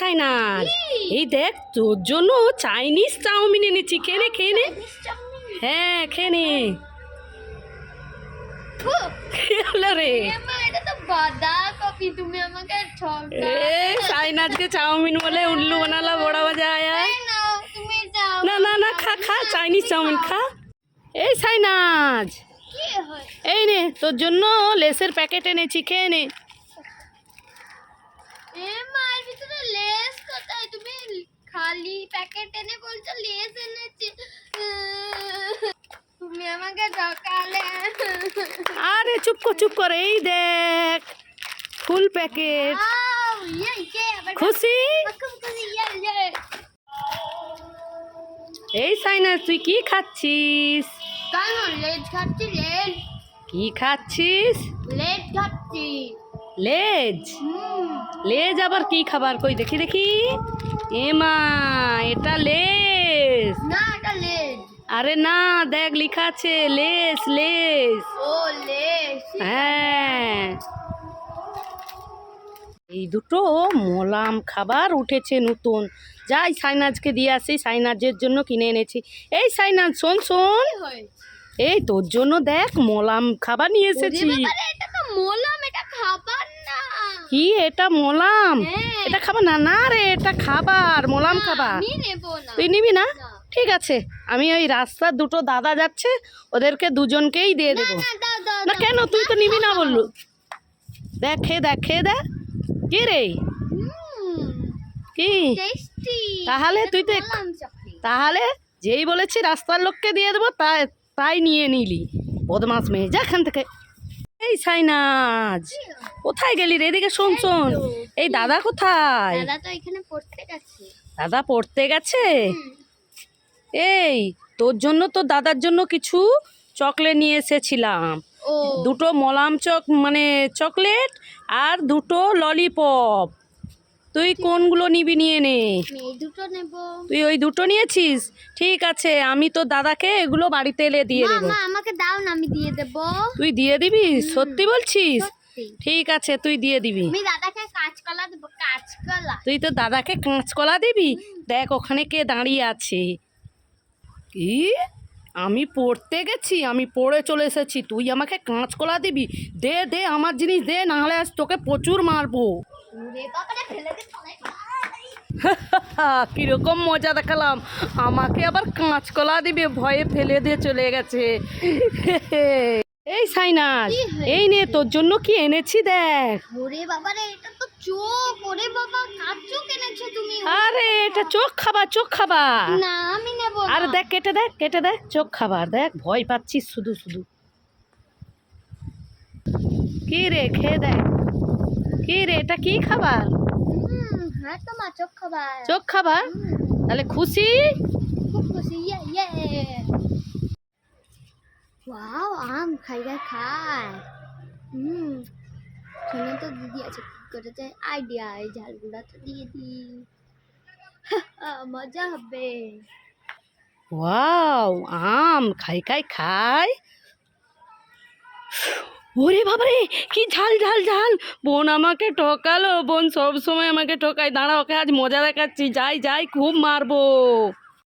সাইনাজ এই দেখ তোর জন্য চাইনিজ চাউমিন এনেছি। খেয়ে নে খেয়ে নে। হ্যাঁ খেয়ে নে। রে। সাইনাজকে চাউমিন বলে উল্লু বানালা বড়া বাজা আয়া। না না না খা খা চাইনিজ চাউমিন খা। এই সাইনাজ এই নে তোর জন্য লেসের প্যাকেট এনেছি খেয়ে নে এমা এর ভিতরে লেস কোথায় তুমি খালি প্যাকেট এনে বলছো লেস এনেছি। তুমি আমাকে ঠকালে আরে চুপ কর চুপ কর এই দেখ। ফুল প্যাকেট খুশি। এই সাইনাজ তুই কি খাচ্ছিস? কেন লেজ খাচ্ছি লেজ? কি খাচ্ছিস? লেজ খাচ্ছি। লেজ। লেজ আবার কি খাবার? কই দেখি দেখি। এমা এটা লেজ। না এটা লেজ। আরে না দেখ লেখা আছে লেস লেস ও লেজ হ্যাঁ। এই দুটো মলাম খাবার উঠেছে নতুন। যাই সাইনাজকে দিয়ে আসি সাইনাজের জন্য কিনে এনেছি। এই সাইনাজ শোন শোন। এই তোর জন্য দেখ মলাম খাবার নিয়ে এসেছি ওরে বাবারে, এটা তো মোলাম এটা খাবার না কি এটা মোলাম? হ্যাঁ। এটা খাবার? না না রে এটা খাবার মোলাম খাবার। তুই নিবি না। ঠিক আছে আমি ওই রাস্তার দুটো দাদা যাচ্ছে ওদেরকে দুজনকেই দিয়ে দেবো। না। কেন তুই তো নিবি না বললু? দেখ খেয়ে দেখ দেখ কি রে? কি? তাহলে তুই তো তাহলে যেই বলেছি রাস্তার লোককে দিয়ে দেবো তাই তাই নিয়ে নিলি। বদমাস মেয়ে যা এখান থেকে। এই সাইনাজ কোথায় গেলি রে? এদিকে শোন শোন। এই দাদা কোথায়? দাদা তো এখানে পড়তে গেছে। দাদা পড়তে গেছে? এই তোর জন্য তোর দাদার জন্য কিছু চকলেট নিয়ে এসেছিলাম। দুটো মলাম চক মানে চকলেট আর দুটো ললিপপ। তুই কোনগুলো নিবি নিয়ে নে। দুটো নেব। তুই ওই দুটো নিয়েছিস? ঠিক আছে আমি তো দাদাকে এগুলো বাড়িতে এলে দিয়ে দেবো। মা আমাকে দাও না আমি দিয়ে দেব। তুই দিয়ে দিবি? সত্যি বলছিস? ঠিক আছে তুই দিয়ে দিবি। আমি দাদাকে কাঁচকলা দেবো কাঁচকলা। তুই তো দাদাকে কাঁচকলা দিবি? দেখ ওখানে কে দাঁড়িয়ে আছে। কি? আমি পড়তে গেছি আমি পড়ে চলে এসেছি। তুই আমাকে কাঁচকলা দিবি? দে দে আমার জিনিস দে নাহলে আজ তোকে প্রচুর মারবো। কীরকম মজা দেখালাম। আমাকে আবার কাঁচকলা দিবে ভয়ে ফেলে দিয়ে চলে গেছে। এই সাইনাস এই নে তোর জন্য কি এনেছি দেখ। ওরে বাবারে এটা তো চোখ। ওরে বাবা কার চোখ এনেছো তুমি? আরে এটা চোখ খাবার চোখ খাবার। না আমি নেব আরে দেখ কেটে দেখ কেটে দেখ চোখ খাবার। দেখ ভয় পাচ্ছিস শুধু শুধু। কি রে খেয়ে দেখ। কি রে এটা কি খাবার? হ্যাঁ চোখ খাবার। চোখ খাবার? তাহলে খুশি? খুব খুশি ইয়ে ইয়ে। ওয়াও আম খাই খাই খায় হুম। শুনে তো দিদি আছে কি করেছে? আইডিয়া এই ঝালগুলা তো দিয়ে দি মজা হবে। ওয়াও আম খাই খাই খাই। ওরে বাবারে, কি ঝাল ঝাল ঝাল। বোন আমাকে ঠকালো, বোন সবসময় আমাকে ঠকায়। দাঁড়া, ওকে আজ মজা দেখাচ্ছি। যাই যাই, খুব মারবো।